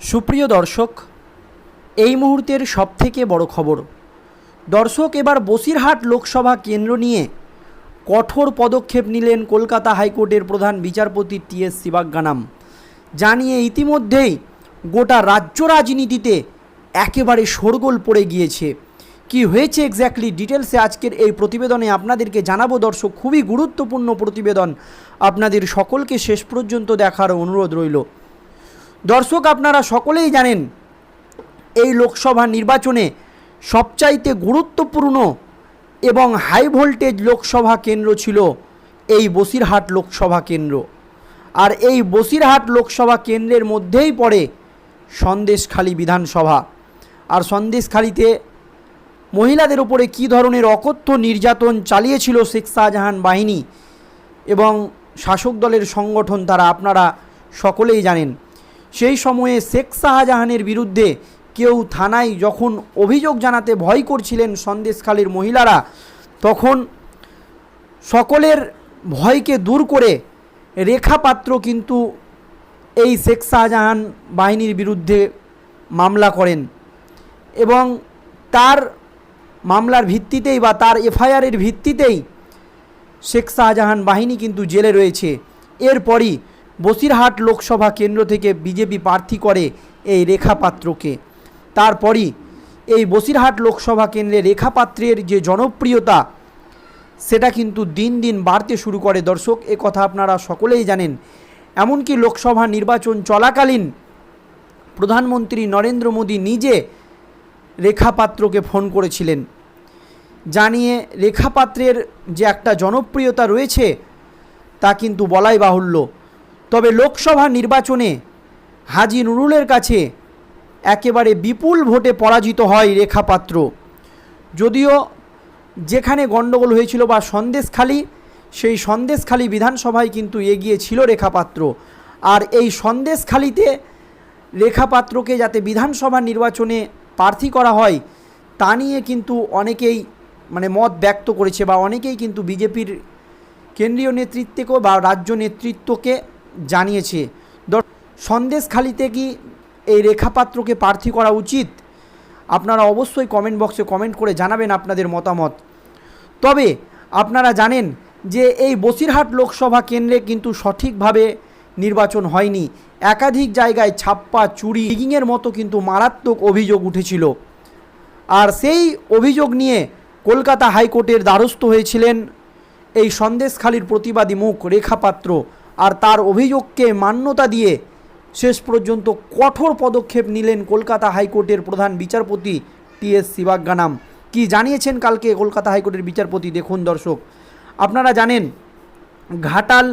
সুপ্রিয় দর্শক, এই মুহূর্তের সবথেকে বড় খবর। দর্শক, এবার বসিরহাট লোকসভা কেন্দ্র নিয়ে কঠোর পদক্ষেপ নিলেন কলকাতা হাইকোর্টের প্রধান বিচারপতি টি এস শিবাজ্ঞানাম। জানিয়ে ইতিমধ্যেই গোটা রাজ্য রাজনীতিতে একেবারে শোরগোল পড়ে গিয়েছে। কি হয়েছে এক্স্যাক্টলি ডিটেলসে আজকের এই প্রতিবেদনে আপনাদেরকে জানাব দর্শক, খুবই গুরুত্বপূর্ণ প্রতিবেদন। আপনাদের সকলকে শেষ পর্যন্ত দেখার অনুরোধ রইল। দর্শক আপনারা সকলেই জানেন, এই লোকসভা নির্বাচনে সবচাইতে গুরুত্বপূর্ণ এবং হাই ভোল্টেজ লোকসভা কেন্দ্র ছিল এই বসিরহাট লোকসভা কেন্দ্র। আর এই বসিরহাট লোকসভা কেন্দ্রের মধ্যেই পড়ে সন্দেশখালী বিধানসভা। আর সন্দেশখালীতে মহিলাদের উপরে কী ধরনের অকথ্য নির্যাতন চালিয়েছিল শেখ শাহজাহান বাহিনী এবং শাসক দলের সংগঠন তারা আপনারা সকলেই জানেন। সেই সময়ে শেখ শাহজাহানের বিরুদ্ধে কেউ থানায় যখন অভিযোগ জানাতে ভয় করছিলেন সন্দেশখালীর মহিলারা, তখন সকলের ভয়কে দূর করে রেখা পাত্র কিন্তু এই শেখ শাহজাহান বাহিনীর বিরুদ্ধে মামলা করেন এবং তার মামলার ভিত্তিতেই বা তার এফআইআরের ভিত্তিতেই শেখ শাহজাহান বাহিনী কিন্তু জেলে রয়েছে। এরপরই বসিরহাট লোকসভা কেন্দ্র থেকে বিজেপি প্রার্থী করে এই রেখা পাত্রকে তারপরই এই বসিরহাট লোকসভা কেন্দ্রে রেখা পাত্রের যে জনপ্রিয়তা, সেটা কিন্তু দিন দিন বাড়তে শুরু করে দর্শক। এ কথা আপনারা সকলেই জানেন। এমনকি লোকসভা নির্বাচন চলাকালীন প্রধানমন্ত্রী নরেন্দ্র মোদী নিজে রেখা পাত্রকে ফোন করেছিলেন। জানিয়ে রেখা পাত্রের যে একটা জনপ্রিয়তা রয়েছে, তা কিন্তু বলাই বাহুল্য। তবে লোকসভা নির্বাচনে হাজি নুরুলের কাছে একেবারে বিপুল ভোটে পরাজিত হয় রেখা পাত্র যদিও যেখানে গণ্ডগোল হয়েছিল বা সন্দেশখালী, সেই সন্দেশখালী বিধানসভায় কিন্তু এগিয়ে ছিল রেখা পাত্র আর এই সন্দেশখালীতে রেখা পাত্রকে যাতে বিধানসভা নির্বাচনে প্রার্থী করা হয়, তা নিয়ে কিন্তু অনেকেই মানে মত ব্যক্ত করেছে বা অনেকেই কিন্তু বিজেপির কেন্দ্রীয় নেতৃত্বকে বা রাজ্য নেতৃত্বকে জানিয়েছে। সন্দেশখালিতে কি এই রেখাপাত্রকে প্রার্থী করা উচিত? আপনারা অবশ্যই কমেন্ট বক্সে কমেন্ট করে জানাবেন আপনাদের মতামত। তবে আপনারা জানেন যে এই বসিরহাট লোকসভা কেন্দ্রে কিন্তু সঠিকভাবে নির্বাচন হয়নি। একাধিক জায়গায় ছাপ্পা, চুরি রিগিংয়ের মতো কিন্তু মারাত্মক অভিযোগ উঠেছিল। আর সেই অভিযোগ নিয়ে কলকাতা হাইকোর্টের দ্বারস্থ হয়েছিলেন এই সন্দেশখালির প্রতিবাদী মুখ রেখাপাত্র। আর তার অভিযোগকে মান্যতা দিয়ে শেষ পর্যন্ত কঠোর পদক্ষেপ নিলেন কলকাতা হাইকোর্টের প্রধান বিচারপতি টি এস শিবাজ্ঞানাম। কি জানিয়েছেন কালকে কলকাতা হাইকোর্টের বিচারপতি? দেখুন দর্শক, আপনারা জানেন, ঘাটাল,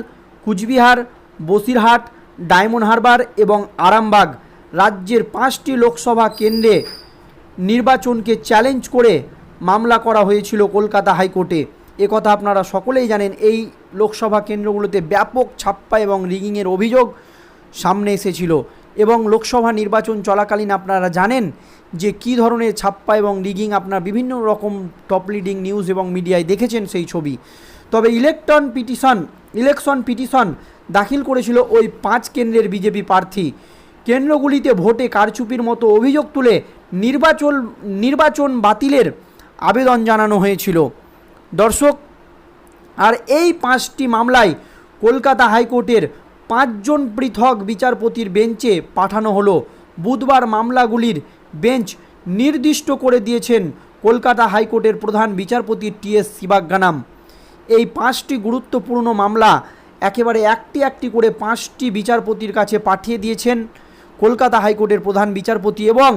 কুচবিহার, বসিরহাট, ডায়মন্ড হারবার এবং আরামবাগ রাজ্যের পাঁচটি লোকসভা কেন্দ্রে নির্বাচনকে চ্যালেঞ্জ করে মামলা করা হয়েছিল কলকাতা হাইকোর্টে। একথা আপনারা সকলেই জানেন, এই লোকসভা কেন্দ্রগুলোতে ব্যাপক ছাপ্পা এবং রিগিংয়ের অভিযোগ সামনে এসেছিল এবং লোকসভা নির্বাচন চলাকালীন আপনারা জানেন যে কী ধরনের ছাপ্পা এবং রিগিং আপনার বিভিন্ন রকম টপ লিডিং নিউজ এবং মিডিয়ায় দেখেছেন সেই ছবি। তবে ইলেকট্রন পিটিশন, ইলেকশন পিটিশন দাখিল করেছিল ওই পাঁচ কেন্দ্রের বিজেপি প্রার্থী। কেন্দ্রগুলিতে ভোটে কারচুপির মতো অভিযোগ তুলে নির্বাচন নির্বাচন বাতিলের আবেদন জানানো হয়েছিল। দর্শক, আর এই পাঁচটি মামলায় কলকাতা হাইকোর্টের পাঁচজন পৃথক বিচারপতির বেঞ্চে পাঠানো হলো। বুধবার মামলাগুলির বেঞ্চ নির্দিষ্ট করে দিয়েছেন কলকাতা হাইকোর্টের প্রধান বিচারপতি টি এস শিবাজ্ঞানাম। এই পাঁচটি গুরুত্বপূর্ণ মামলা একেবারে একটি একটি করে পাঁচটি বিচারপতির কাছে পাঠিয়ে দিয়েছেন কলকাতা হাইকোর্টের প্রধান বিচারপতি এবং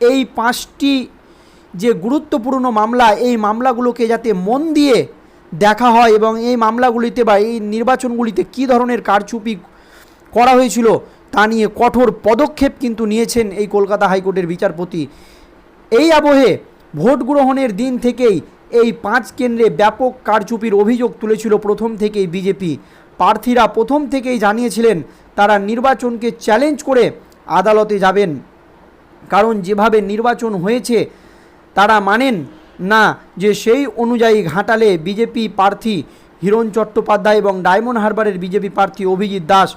এই পাঁচটি যে গুরুত্বপূর্ণ মামলা, এই মামলাগুলোকে যাতে মন দিয়ে দেখা হয় এবং এই মামলাগুলিতে বা এই নির্বাচনগুলিতে কী ধরনের কারচুপি করা হয়েছিল তা নিয়ে কঠোর পদক্ষেপ কিন্তু নিয়েছেন এই কলকাতা হাইকোর্টের বিচারপতি। এই আবহে ভোট গ্রহণের দিন থেকেই এই পাঁচ কেন্দ্রে ব্যাপক কারচুপির অভিযোগ তুলেছিল প্রথম থেকেই বিজেপি। প্রার্থীরা প্রথম থেকেই জানিয়েছিলেন তারা নির্বাচনকে চ্যালেঞ্জ করে আদালতে যাবেন। কারণ যেভাবে নির্বাচন হয়েছে তারা মানেন না যে সেই অনুযায়ী ঘাটালে বিজেপি প্রার্থী হিরণ চট্টোপাধ্যায় এবং ডায়মন্ড হারবারের বিজেপি প্রার্থী অভিজিৎ দাস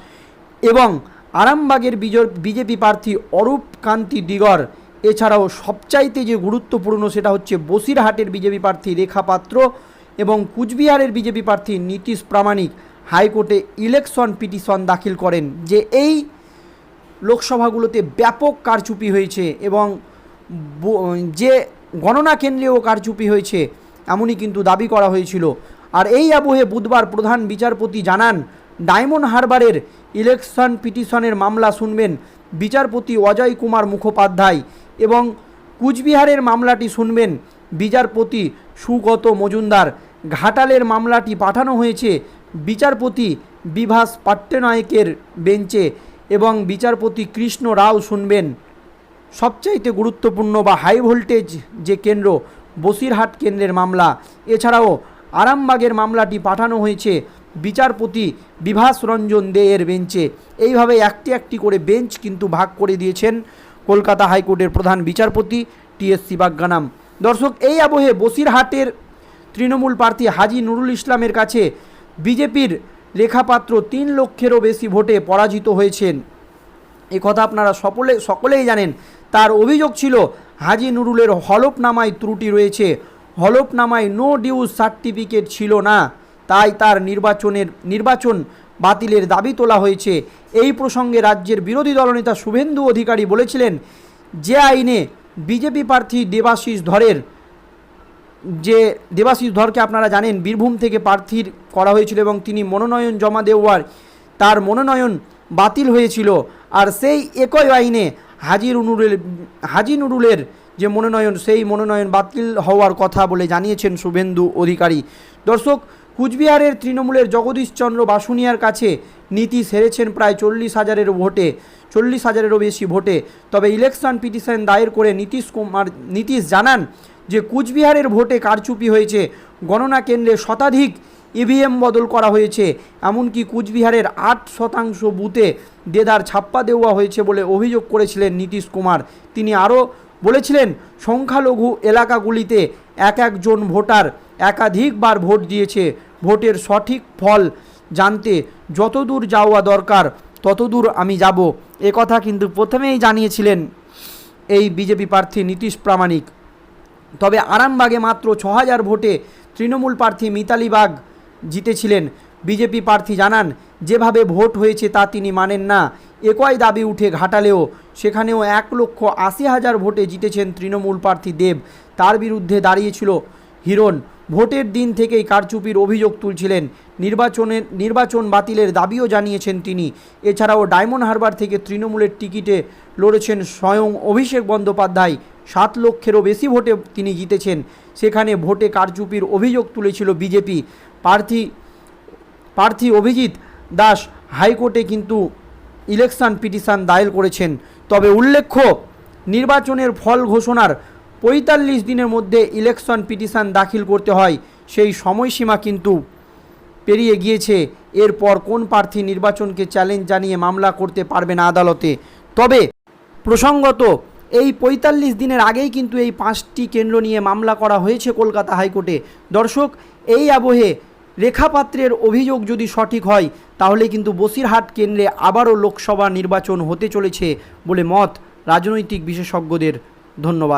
এবং আরামবাগের বিজেপি প্রার্থী অরূপ কান্তি দিগর এছাড়াও সবচাইতে যে গুরুত্বপূর্ণ সেটা হচ্ছে বসিরহাটের বিজেপি প্রার্থী রেখা পাত্র এবং কুচবিহারের বিজেপি প্রার্থী নীতিশ প্রামাণিক হাইকোর্টে ইলেকশন পিটিশন দাখিল করেন, যে এই লোকসভাগুলোতে ব্যাপক কারচুপি হয়েছে এবং যে গণনা কেন্দ্রেও কারচুপি হয়েছে, এমনই কিন্তু দাবি করা হয়েছিল। আর এই আবহে বুধবার প্রধান বিচারপতি জানান, ডায়মন্ড হারবারের ইলেকশন পিটিশনের মামলা শুনবেন বিচারপতি অজয় কুমার মুখোপাধ্যায় এবং কুচবিহারের মামলাটি শুনবেন বিচারপতি সুগত মজুমদার। ঘাটালের মামলাটি পাঠানো হয়েছে বিচারপতি বিভাস পাট্টনায়কের বেঞ্চে এবং বিচারপতি কৃষ্ণ রাও শুনবেন। সবচাইতে গুরুত্বপূর্ণ বা হাই ভোল্টেজ যে কেন্দ্র, বসিরহাট কেন্দ্রের মামলা। এছাড়াও আরামবাগের মামলাটি পাঠানো হয়েছে বিচারপতি বিভাস রঞ্জন দে এর বেঞ্চে। এইভাবে একটি একটি করে বেঞ্চ কিন্তু ভাগ করে দিয়েছেন কলকাতা হাইকোর্টের প্রধান বিচারপতি টিএসসি বাগ্গানাম দর্শক, এই আবহে বসিরহাটের তৃণমূল প্রার্থী হাজি নুরুল ইসলামের কাছে বিজেপির রেখাপাত্র তিন লক্ষেরও বেশি ভোটে পরাজিত হয়েছেন। এ কথা আপনারা সকলে সকলেই জানেন। তার অভিযোগ ছিল, হাজি নুরুলের হলফনামায় ত্রুটি রয়েছে। হলফনামায় নো ডিউজ সার্টিফিকেট ছিল না। তাই তার নির্বাচনের, নির্বাচন বাতিলের দাবি তোলা হয়েছে। এই প্রসঙ্গে রাজ্যের বিরোধী দলনেতা শুভেন্দু অধিকারী বলেছিলেন যে আইনে বিজেপি প্রার্থী দেবাশিস ধরের যে, দেবাশিস ধরকে আপনারা জানেন, বীরভূম থেকে প্রার্থীর করা হয়েছিল এবং তিনি মনোনয়ন জমা দেওয়ার, তার মনোনয়ন বাতিল হয়েছিল। আর সেই একই আইনে হাজির নুরুলের, হাজি নুরুলের যে মনোনয়ন, সেই মনোনয়ন বাতিল হওয়ার কথা বলে জানিয়েছেন শুভেন্দু অধিকারী। দর্শক, কুচবিহারের তৃণমূলের জগদীশচন্দ্র বাসুনিয়ার কাছে নীতিশ হেরেছেন প্রায় চল্লিশ হাজারের ভোটে, চল্লিশ হাজারেরও বেশি ভোটে। তবে ইলেকশন পিটিশন দায়ের করে নীতিশ কুমার, নীতিশ জানান যে কুচবিহারের ভোটে কারচুপি হয়েছে, গণনা কেন্দ্রে শতাধিক ইভিএম বদল করা হয়েছে। এমনকি কুচবিহারের আট শতাংশ বুথে দেদার ছাপ্পা দেওয়া হয়েছে বলে অভিযোগ করেছিলেন নীতিশ কুমার। তিনি আরও বলেছিলেন, সংখ্যালঘু এলাকাগুলিতে এক একজন ভোটার একাধিকবার ভোট দিয়েছে। ভোটের সঠিক ফল জানতে যতদূর যাওয়া দরকার, ততদূর আমি যাব। এ কথা কিন্তু প্রথমেই জানিয়েছিলেন এই বিজেপি প্রার্থী নীতিশ প্রামাণিক। তবে আরামবাগে মাত্র ছ হাজার ভোটে তৃণমূল প্রার্থী মিতালি বাগ জিতেছিলেন। বিজেপি প্রার্থী জানান যেভাবে ভোট হয়েছে তা তিনি মানেন না। একই দাবি উঠে ঘাটালেও। সেখানেও এক লক্ষ আশি হাজার ভোটে জিতেছেন তৃণমূল প্রার্থী দেব। তার বিরুদ্ধে দাঁড়িয়েছিল হিরণ। ভোটের দিন থেকেই কারচুপির অভিযোগ তুলছিলেন। নির্বাচনের নির্বাচন বাতিলের দাবিও জানিয়েছেন তিনি। এছাড়াও ডায়মন্ড হারবার থেকে তৃণমূলের টিকিটে লড়েছেন স্বয়ং অভিষেক বন্দ্যোপাধ্যায়। সাত লক্ষেরও বেশি ভোটে তিনি জিতেছেন। সেখানে ভোটে কারচুপির অভিযোগ তুলেছিল বিজেপি। প্রার্থী প্রার্থী অভিজিৎ দাস হাইকোর্টে কিন্তু ইলেকশন পিটিশন দায়ের করেছেন। তবে উল্লেখ্য, নির্বাচনের ফল ঘোষণার পঁয়তাল্লিশ দিনের মধ্যে ইলেকশন পিটিশন দাখিল করতে হয়। সেই সময়সীমা কিন্তু পেরিয়ে গিয়েছে। এরপর কোন প্রার্থী নির্বাচনকে চ্যালেঞ্জ জানিয়ে মামলা করতে পারবে না আদালতে? তবে প্রসঙ্গত, এই পঁয়তাল্লিশ দিনের আগেই কিন্তু এই পাঁচটি কেন্দ্র নিয়ে মামলা করা হয়েছে কলকাতা হাইকোর্টে। দর্শক, এই আবহে রেখাপাত্রের অভিযোগ যদি সঠিক হয়, তাহলে কিন্তু বসিরহাট কেন্দ্রে আবারও লোকসভা নির্বাচন হতে চলেছে বলে মত রাজনৈতিক বিশেষজ্ঞদের। ধন্যবাদ।